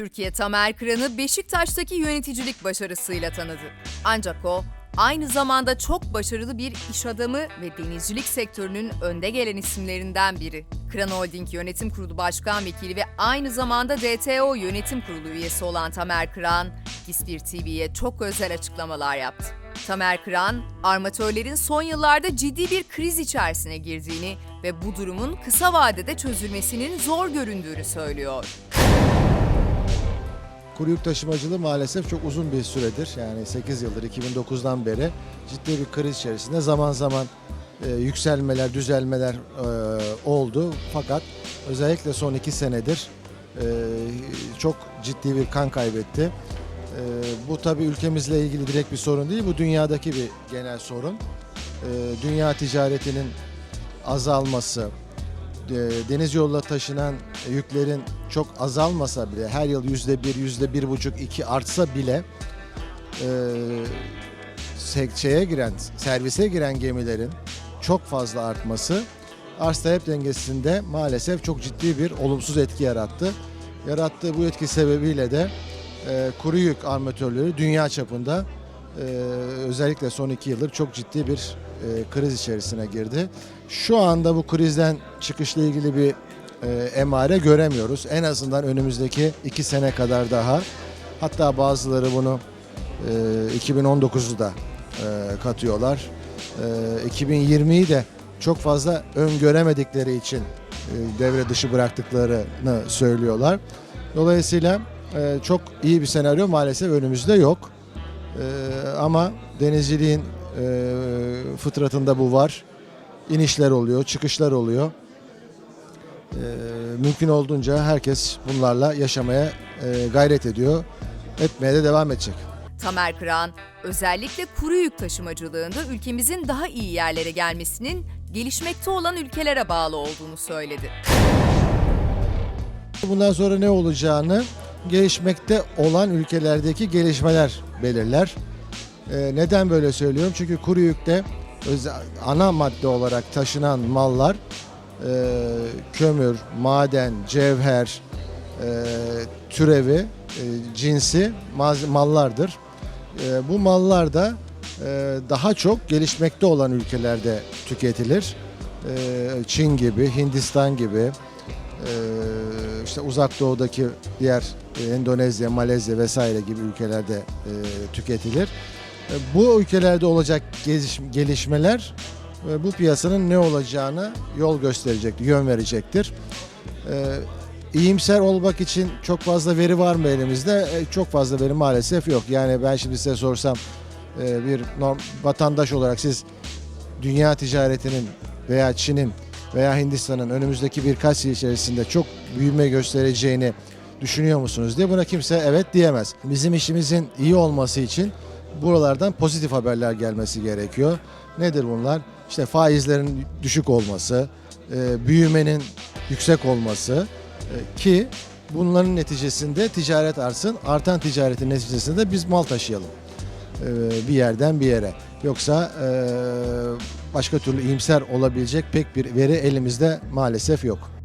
Türkiye Tamer Kıran'ı Beşiktaş'taki yöneticilik başarısıyla tanıdı. Ancak o aynı zamanda çok başarılı bir iş adamı ve denizcilik sektörünün önde gelen isimlerinden biri. Kıran Holding Yönetim Kurulu Başkan Vekili ve aynı zamanda DTO Yönetim Kurulu üyesi olan Tamer Kıran, Gispir TV'ye çok özel açıklamalar yaptı. Tamer Kıran, armatörlerin son yıllarda ciddi bir kriz içerisine girdiğini ve bu durumun kısa vadede çözülmesinin zor göründüğünü söylüyor. Kuru yük taşımacılığı maalesef çok uzun bir süredir yani 8 yıldır 2009'dan beri ciddi bir kriz içerisinde zaman zaman e, yükselmeler, düzelmeler e, oldu. Fakat özellikle son 2 senedir e, çok ciddi bir kan kaybetti. E, bu tabii ülkemizle ilgili direkt bir sorun değil, bu dünyadaki bir genel sorun. E, dünya ticaretinin azalması, deniz yoluyla taşınan yüklerin çok azalmasa bile her yıl yüzde bir, yüzde bir buçuk, iki artsa bile e, giren, servise giren gemilerin çok fazla artması arz talep dengesinde maalesef çok ciddi bir olumsuz etki yarattı. Yarattığı bu etki sebebiyle de e, kuru yük armatörleri dünya çapında e, özellikle son iki yıldır çok ciddi bir e, kriz içerisine girdi. Şu anda bu krizden çıkışla ilgili bir e, emare göremiyoruz. En azından önümüzdeki iki sene kadar daha. Hatta bazıları bunu e, 2019'u da e, katıyorlar. E, 2020'yi de çok fazla öngöremedikleri için e, devre dışı bıraktıklarını söylüyorlar. Dolayısıyla e, çok iyi bir senaryo maalesef önümüzde yok. E, ama denizciliğin e, fıtratında bu var. İnişler oluyor, çıkışlar oluyor. E, mümkün olduğunca herkes bunlarla yaşamaya e, gayret ediyor. Etmeye de devam edecek. Tamer Kıran, özellikle kuru yük taşımacılığında ülkemizin daha iyi yerlere gelmesinin gelişmekte olan ülkelere bağlı olduğunu söyledi. Bundan sonra ne olacağını gelişmekte olan ülkelerdeki gelişmeler belirler. Ee, neden böyle söylüyorum? Çünkü kuru yükte ana madde olarak taşınan mallar e, kömür, maden, cevher, e, türevi, e, cinsi mallardır. Bu mallar da daha çok gelişmekte olan ülkelerde tüketilir. Çin gibi, Hindistan gibi, işte uzak doğudaki diğer e, Endonezya, Malezya vesaire gibi ülkelerde e, tüketilir. E, Bu ülkelerde olacak geliş- gelişmeler e, bu piyasanın ne olacağını yol gösterecektir, yön verecektir. İyimser olmak için çok fazla veri var mı elimizde? Çok fazla veri maalesef yok. Yani ben şimdi size sorsam bir norm, vatandaş olarak siz dünya ticaretinin veya Çin'in veya Hindistan'ın önümüzdeki birkaç yıl içerisinde çok büyüme göstereceğini düşünüyor musunuz diye buna kimse evet diyemez. Bizim işimizin iyi olması için buralardan pozitif haberler gelmesi gerekiyor. Nedir bunlar? İşte faizlerin düşük olması, e, büyümenin yüksek olması e, ki bunların neticesinde ticaret artsın. Artan ticaretin neticesinde biz mal taşıyalım bir yerden bir yere. Yoksa e, başka türlü iyimser olabilecek pek bir veri elimizde maalesef yok.